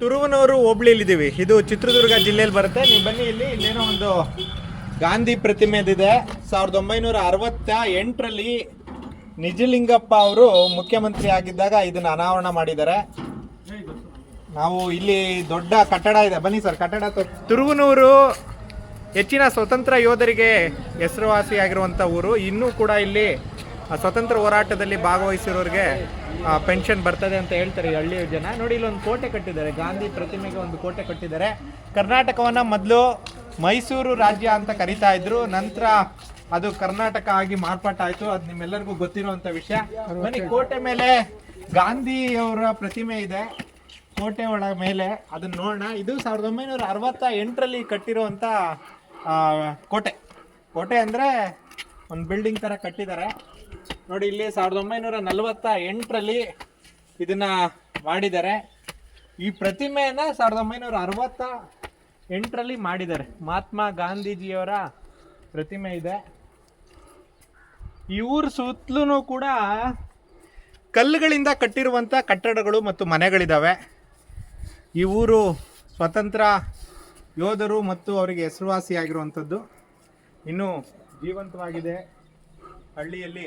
ತುರುವನೂರು ಹೋಬಳಿಲಿದ್ದೀವಿ ಇದು ಚಿತ್ರದುರ್ಗ ಜಿಲ್ಲೆಯಲ್ಲಿ ಬರುತ್ತೆ. ನೀವು ಬನ್ನಿ ಇಲ್ಲಿ. ಇಲ್ಲೇನೋ ಒಂದು ಗಾಂಧಿ ಪ್ರತಿಮೆ ಇದೆ ಸಾವಿರದ ಒಂಬೈನೂರ ಅರವತ್ತ ಎಂಟರಲ್ಲಿ ನಿಜಲಿಂಗಪ್ಪ ಅವರು ಮುಖ್ಯಮಂತ್ರಿ ಆಗಿದ್ದಾಗ ಇದನ್ನು ಅನಾವರಣ ಮಾಡಿದ್ದಾರೆ. ನಾವು ಇಲ್ಲಿ ದೊಡ್ಡ ಕಟ್ಟಡ ಇದೆ. ಬನ್ನಿ ಸರ್, ಕಟ್ಟಡ ತುರುವನೂರು ಹೆಚ್ಚಿನ ಸ್ವತಂತ್ರ ಯೋಧರಿಗೆ ಹೆಸರುವಾಸಿಯಾಗಿರುವಂಥ ಊರು. ಇನ್ನೂ ಕೂಡ ಇಲ್ಲಿ ಸ್ವತಂತ್ರ ಹೋರಾಟದಲ್ಲಿ ಭಾಗವಹಿಸಿರೋರಿಗೆ ಪೆನ್ಷನ್ ಬರ್ತದೆ ಅಂತ ಹೇಳ್ತಾರೆ ಈ ಹಳ್ಳಿಯ ಜನ. ನೋಡಿ, ಇಲ್ಲೊಂದು ಕೋಟೆ ಕಟ್ಟಿದ್ದಾರೆ. ಗಾಂಧಿ ಪ್ರತಿಮೆಗೆ ಒಂದು ಕೋಟೆ ಕಟ್ಟಿದ್ದಾರೆ. ಕರ್ನಾಟಕವನ್ನ ಮೊದಲು ಮೈಸೂರು ರಾಜ್ಯ ಅಂತ ಕರಿತಾ ಇದ್ರು. ನಂತರ ಅದು ಕರ್ನಾಟಕ ಆಗಿ ಮಾರ್ಪಾಟಾಯ್ತು ಅದು ನಿಮ್ಮೆಲ್ಲರಿಗೂ ಗೊತ್ತಿರುವಂತ ವಿಷಯ. ಬನ್ನಿ, ಕೋಟೆ ಮೇಲೆ ಗಾಂಧಿಯವರ ಪ್ರತಿಮೆ ಇದೆ. ಕೋಟೆ ಒಳ ಮೇಲೆ ಅದನ್ನ ನೋಡೋಣ. ಇದು ಸಾವಿರದ ಒಂಬೈನೂರ ಅರವತ್ತ ಎಂಟರಲ್ಲಿ ಕಟ್ಟಿರುವಂತ ಕೋಟೆ. ಕೋಟೆ ಅಂದ್ರೆ ಒಂದು ಬಿಲ್ಡಿಂಗ್ ತರ ಕಟ್ಟಿದ್ದಾರೆ. ನೋಡಿ, ಇಲ್ಲಿ ಸಾವಿರದ ಒಂಬೈನೂರ ನಲವತ್ತ ಎಂಟರಲ್ಲಿ ಇದನ್ನ ಮಾಡಿದ್ದಾರೆ. ಈ ಪ್ರತಿಮೆಯನ್ನ ಸಾವಿರದ ಒಂಬೈನೂರ ಅರವತ್ತ ಎಂಟರಲ್ಲಿ ಮಾಡಿದ್ದಾರೆ. ಮಹಾತ್ಮ ಗಾಂಧೀಜಿಯವರ ಪ್ರತಿಮೆ ಇದೆ. ಈ ಊರು ಸುತ್ತಲೂ ಕೂಡ ಕಲ್ಲುಗಳಿಂದ ಕಟ್ಟಿರುವಂಥ ಕಟ್ಟಡಗಳು ಮತ್ತು ಮನೆಗಳಿದ್ದಾವೆ ಈ ಊರು ಸ್ವತಂತ್ರ ಯೋಧರು ಮತ್ತು ಅವರಿಗೆ ಹೆಸರುವಾಸಿಯಾಗಿರುವಂಥದ್ದು. ಇನ್ನೂ ಜೀವಂತವಾಗಿದೆ. ಹಳ್ಳಿಯಲ್ಲಿ